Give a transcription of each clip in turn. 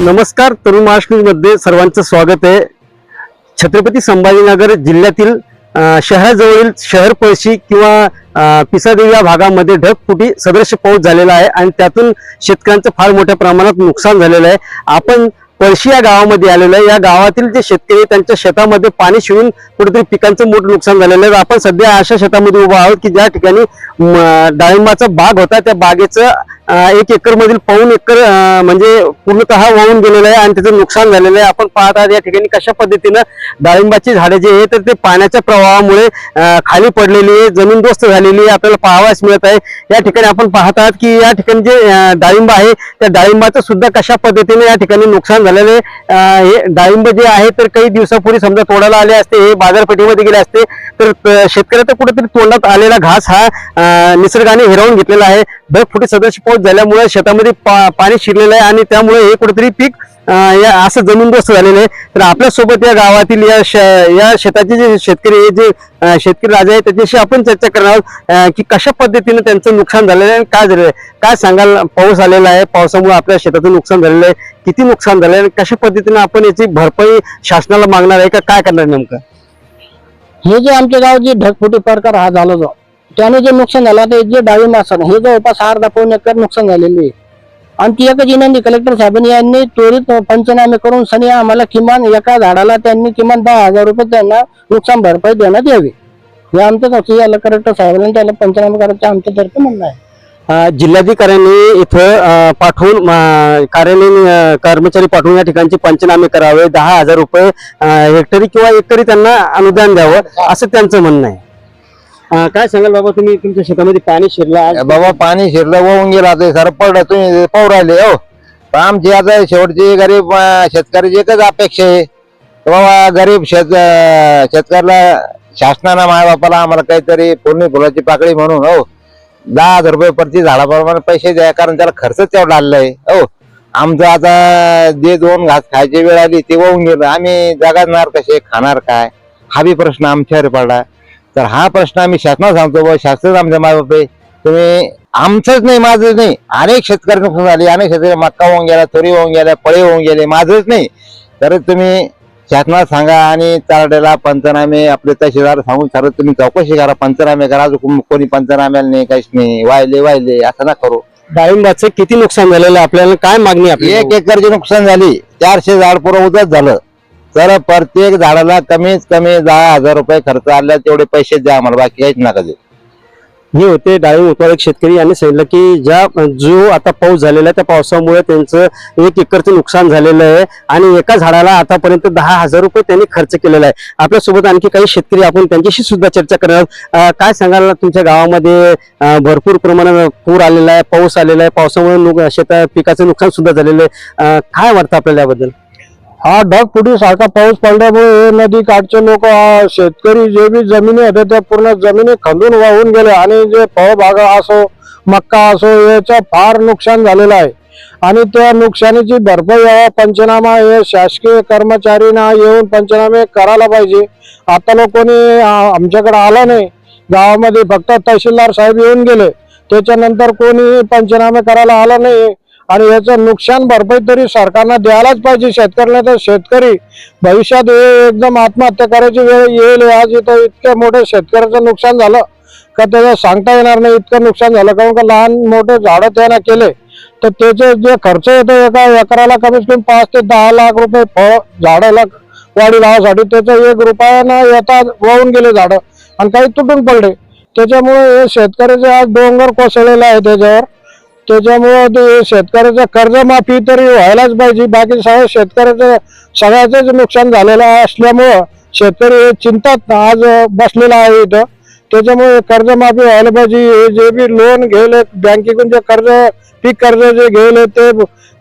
नमस्कार तरुण महाराष्ट्रमध्ये सर्वांचं स्वागत आहे. छत्रपती संभाजीनगर जिल्ह्यातील शहराजवळील शहर पळशी किंवा पिसादेव पिसादेवी या भागामध्ये ढगफुटी सदृश पाऊस झालेला आहे आणि त्यातून शेतकऱ्यांचं फार मोठ्या प्रमाणात नुकसान झालेलं आहे. आपण पळशी या गावामध्ये आलेलो आहे. या गावातील जे शेतकरी आहेत, त्यांच्या शेतामध्ये पाणी शिवून कुठेतरी पिकांचं मोठं नुकसान झालेलं आहे. आपण सध्या अशा शेतामध्ये उभा आहोत की ज्या ठिकाणी डाळिंबाचा बाग होता त्या बागेचं एक एकर मधील पाऊन एकर म्हणजे पूर्णतः वाहून गेलेलं आहे आणि त्याचं नुकसान झालेलं आहे. आपण पाहत आहात या ठिकाणी कशा पद्धतीनं डाळिंबाची झाडे जे आहे तर ते पाण्याच्या प्रवाहामुळे खाली पडलेली आहे जमीनदोस्त झालेली आहे आपल्याला पाहावयास मिळत आहे. या ठिकाणी आपण पाहत आहात की या ठिकाणी जे डाळिंब आहे त्या डाळिंबाचं सुद्धा कशा पद्धतीने या ठिकाणी नुकसान झालेलं आहे? हे डाळिंब जे आहे तर काही दिवसापूर्वी समजा तोडायला आले असते हे बाजारपेठेमध्ये गेले असते. तर शेतकऱ्याचा कुठेतरी तोंडात आलेला घास हा निसर्गाने हिरावून घेतलेला आहे. ढगफुटी सदस्य पाऊस झाल्यामुळे शेतामध्ये पा- पाणी शिरलेलं आहे आणि त्यामुळे हे कुठेतरी पीक या असं जमीनदोस्त झालेलं आहे. तर आपल्यासोबत या गावातील या श- या शेताचे जे शेतकरी हे जे शेतकरी राजा आहे त्याच्याशी आपण चर्चा करणार आहोत की कशा पद्धतीने त्यांचं नुकसान झालेलं आहे आणि काय झालेलं आहे. काय सांगाल? पाऊस आलेला आहे पावसामुळे आपल्या शेताचं नुकसान झालेलं आहे. किती नुकसान झालं आहे आणि कशा पद्धतीने आपण याची भरपाई शासनाला मागणार आहे का? काय करणार नेमकं? हे जे आमच्या गावात जे ढगफुटी प्रकार हा झाला जो त्याने जे नुकसान झालं ते जे डाळिंब असतात हे जवळपास अर्धा पाऊन एकर नुकसान झालेले आहे. आणि ती एकच विनंती कलेक्टर साहेबांनी यांनी त्वरित पंचनामे करून सनी आम्हाला किमान एका झाडाला त्यांनी किमान दहा हजार रुपये त्यांना नुकसान भरपाई देण्यात यावी. हे आमचं कसं याला कलेक्टर साहेबांनी त्याला पंचनामे करायचं आमच्यातर्फे म्हणणं आहे. जिल्हाधिकाऱ्यांनी इथं पाठवून कार्यालयीन कर्मचारी पाठवून या ठिकाणचे पंचनामे करावे. दहा हजार रुपये हेक्टरी किंवा एकरी त्यांना अनुदान द्यावं असं त्यांचं म्हणणं आहे. काय सांगाल बाबा तुम्ही? तुमच्या शेतामध्ये पाणी शिरलं बाबा पाणी शिरलं वाहून गेला ते सर पडलं तुम्ही पाहू राहिले हो. पण आमची आता शेवटची गरीब शेतकऱ्याची एकच अपेक्षा आहे. बाबा गरीब शेत शेतकऱ्याला शासनानं माय बापाला आम्हाला काहीतरी पूर्ण फुलाची पाकळी म्हणून हो. दहा हजार रुपये प्रति झाडाप्रमाणे पैसे द्या कारण त्याला खर्च तेवढा आलेला आहे. हो. आमचं आता जे दोन घास खायची वेळ आली ते वाहून गेलं. आम्ही जगणार कसे खाणार काय? हा बी प्रश्न आमच्यावर पडला. तर हा प्रश्न आम्ही शासनाला सांगतो बा शासनच आमच्या मायबाप आहे तुम्ही आमचंच नाही माझंच नाही. अनेक शेतकरी नुकसान झाले अनेक शेतकरी मक्का होऊन गेला तोरी होऊन गेल्या पळे होऊन गेले माझंच नाही. तर तुम्ही शासनाला सांगा आणि चारडेला पंचनामे आपले तहसीलदार सांगून सर तुम्ही चौकशी करा पंचनामे करा. अजून कोणी पंचनाम्याला नाही काहीच नाही. वाहिले वाहिले. असं ना करू. डाळिंबाचं किती नुकसान झालेलं आहे? आपल्याला काय मागणी आपली? एक एकरची नुकसान झाली. चारशे झाड पुरं उदच झालं. तर प्रत्येक झाडाला कमीत कमी दहा हजार रुपये खर्च आला तेवढे पैसे द्या आम्हाला. बाकी काहीच नका देऊ. हे होते डाळिंब उत्पादक शेतकरी यांनी सांगितलं की ज्या जो आता पाऊस झालेला आहे त्या पावसामुळे त्यांचं एक एकरचं नुकसान झालेलं आहे आणि एका झाडाला आतापर्यंत दहा हजार रुपये त्यांनी खर्च केलेला आहे. आपल्यासोबत आणखी काही शेतकरी आपण त्यांच्याशी सुद्धा चर्चा करणार काय सांगाल तुमच्या गावामध्ये? भरपूर प्रमाणात पूर आलेला आहे पाऊस आलेला आहे पावसामुळे शेता पिकाचं नुकसान सुद्धा झालेलं आहे. काय वाटतं आपल्याला याबद्दल? हा ढगफुटी सारखा पाऊस पडल्यामुळे हे नदी काठचे लोक शेतकरी जे बी जमिनी होते त्या पूर्ण जमिनी खंदून वाहून गेले. आणि जे फळबागा असो मक्का असो याचं फार नुकसान झालेलं आहे. आणि त्या नुकसानीची भरपाई यावा पंचनामा हे शासकीय कर्मचारीना येऊन पंचनामे करायला पाहिजे. आता लोक कोणी आमच्याकडे आला नाही. गावामध्ये फक्त तहसीलदार साहेब येऊन गेले. त्याच्यानंतर कोणी पंचनामे करायला आला नाही. आणि याचं नुकसान भरपाई तरी सरकारनं द्यायलाच पाहिजे. शेतकऱ्याला तर शेतकरी भविष्यात हे एकदम आत्महत्या करायची वेळ येईल. आज इथं इतक्या मोठं शेतकऱ्याचं नुकसान झालं का त्याचं सांगता येणार नाही. इतकं नुकसान झालं. कारण का लहान मोठे झाडं त्यानं केले. तर त्याचे जे खर्च येतो एका एकराला कमीत कमी पाच ते दहा लाख रुपये फळ झाडाला वाढी लावासाठी त्याचं एक रुपयानं येता वाहून गेले झाडं. आणि काही तुटून पडले. त्याच्यामुळे हे शेतकऱ्याचे आज डोंगर कोसळलेले आहे त्याच्यावर. त्याच्यामुळं ते शेतकऱ्याचं कर्जमाफी तरी व्हायलाच पाहिजे. बाकी सगळं शेतकऱ्याचं सगळ्याचंच नुकसान झालेलं असल्यामुळं शेतकरी हे चिंतात आज बसलेला आहे इथं. त्याच्यामुळे कर्जमाफी व्हायला पाहिजे. हे जे बी लोन घेले बँकेकडून जे कर्ज पीक कर्ज जे घेले ते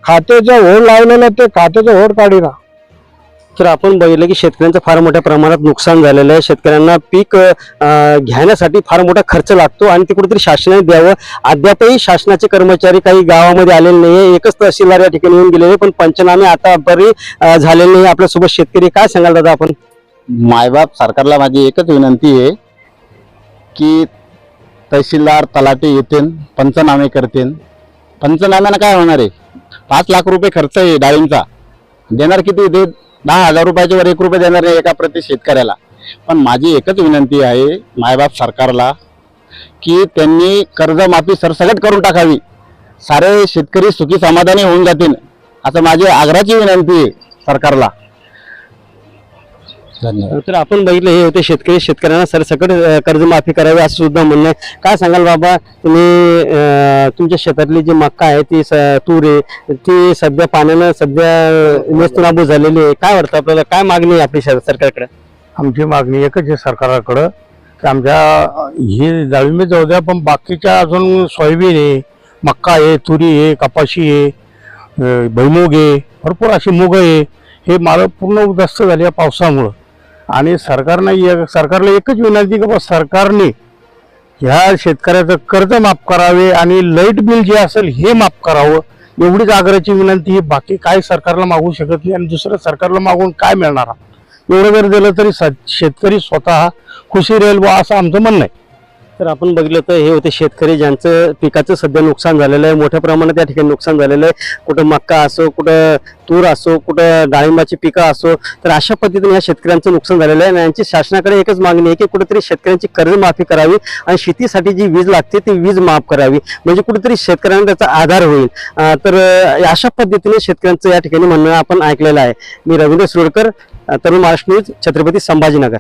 खात्याचं होड लावलेलं ते खात्याचं होड काढिना. तर आपण बघितलं की शेतकऱ्यांचं फार मोठ्या प्रमाणात नुकसान झालेलं आहे. शेतकऱ्यांना पीक घेण्यासाठी फार मोठा खर्च लागतो आणि ते कुठेतरी शासनाने द्यावं. अद्यापही शासनाचे कर्मचारी काही गावामध्ये आलेले नाहीये. एकच तहसीलदार या ठिकाणी येऊन गेलेले पण पंचनामे आता बरे झालेले नाही आपल्यासोबत शेतकरी काय सांगाल दादा आपण? मायबाप सरकारला माझी एकच विनंती आहे की तहसीलदार तलाटे येतील पंचनामे करतील. पंचनाम्यानं काय होणार आहे? पाच लाख रुपये खर्च आहे डाळींचा. देणार किती? देत दहा हजार रुपयाच्या वर एक रुपये देणार नाही एका प्रति शेतकऱ्याला. पण माझी एकच विनंती आहे मायबाप सरकारला की त्यांनी कर्जमाफी सरसकट करून टाकावी. सारे शेतकरी सुखी समाधानी होऊन जातील असं माझी आग्रहाची विनंती आहे सरकारला. धन्यवाद. तर आपण बघितलं हे होते शेतकरी शेतकऱ्यांना सरसकट अं, कर्जमाफी करावी असं सुद्धा म्हणणं आहे. काय सांगाल बाबा? तुम्ही अं, तुमच्या शेतातली जी मक्का आहे ती स- तूर आहे ती सध्या पाण्यानं सध्या नेस्तनाबूत झालेली आहे. काय वाटतं आपल्याला? काय मागणी आहे आपली शर- सरकारकडे? आमची मागणी एकच आहे सरकाराकडं. की आमच्या ही डाळिंबी जाऊ द्या पण बाकीच्या अजून सोयाबीन आहे मक्का आहे तुरी आहे कपाशी आहे अं, भुईमुग आहे भरपूर अशी मुग आहे. हे माल पूर्ण उद्ध्वस्त झाले या पावसामुळं. आणि सरकारनं एक- सरकारला एकच विनंती की बा सरकारने ह्या शेतकऱ्याचं कर्ज माफ करावे आणि लाइट बिल जे असेल हे माफ करावं. एवढीच आग्रहाची विनंती आहे. बाकी काय सरकारला मागू शकत नाही आणि दुसरं सरकारला मागून काय मिळणार? एवढं जर दिलं तरी स- शेतकरी स्वतः खुशी राहील व असं आमचं म्हणणं आहे. तर आपण बघितलं तर हे होते शेतकरी ज्यांचं पिकाचं सध्या नुकसान झालेलं आहे. मोठ्या प्रमाणात त्या ठिकाणी नुकसान झालेलं आहे. कुठं मक्का असो कुठं तूर असो कुठं डाळिंबाची पिकं असो तर अशा पद्धतीने या शेतकऱ्यांचं नुकसान झालेलं आहे. आणि यांची शासनाकडे एकच मागणी आहे की कुठेतरी शेतकऱ्यांची कर्जमाफी करावी आणि शेतीसाठी जी वीज लागते ती वीज माफ करावी. म्हणजे कुठेतरी शेतकऱ्यांना त्याचा आधार होईल. तर अशा पद्धतीने शेतकऱ्यांचं या ठिकाणी म्हणणं आपण ऐकलेलं आहे. मी रवींद्र सुरडकर तरुण महाराष्ट्र न्यूज छत्रपती संभाजीनगर.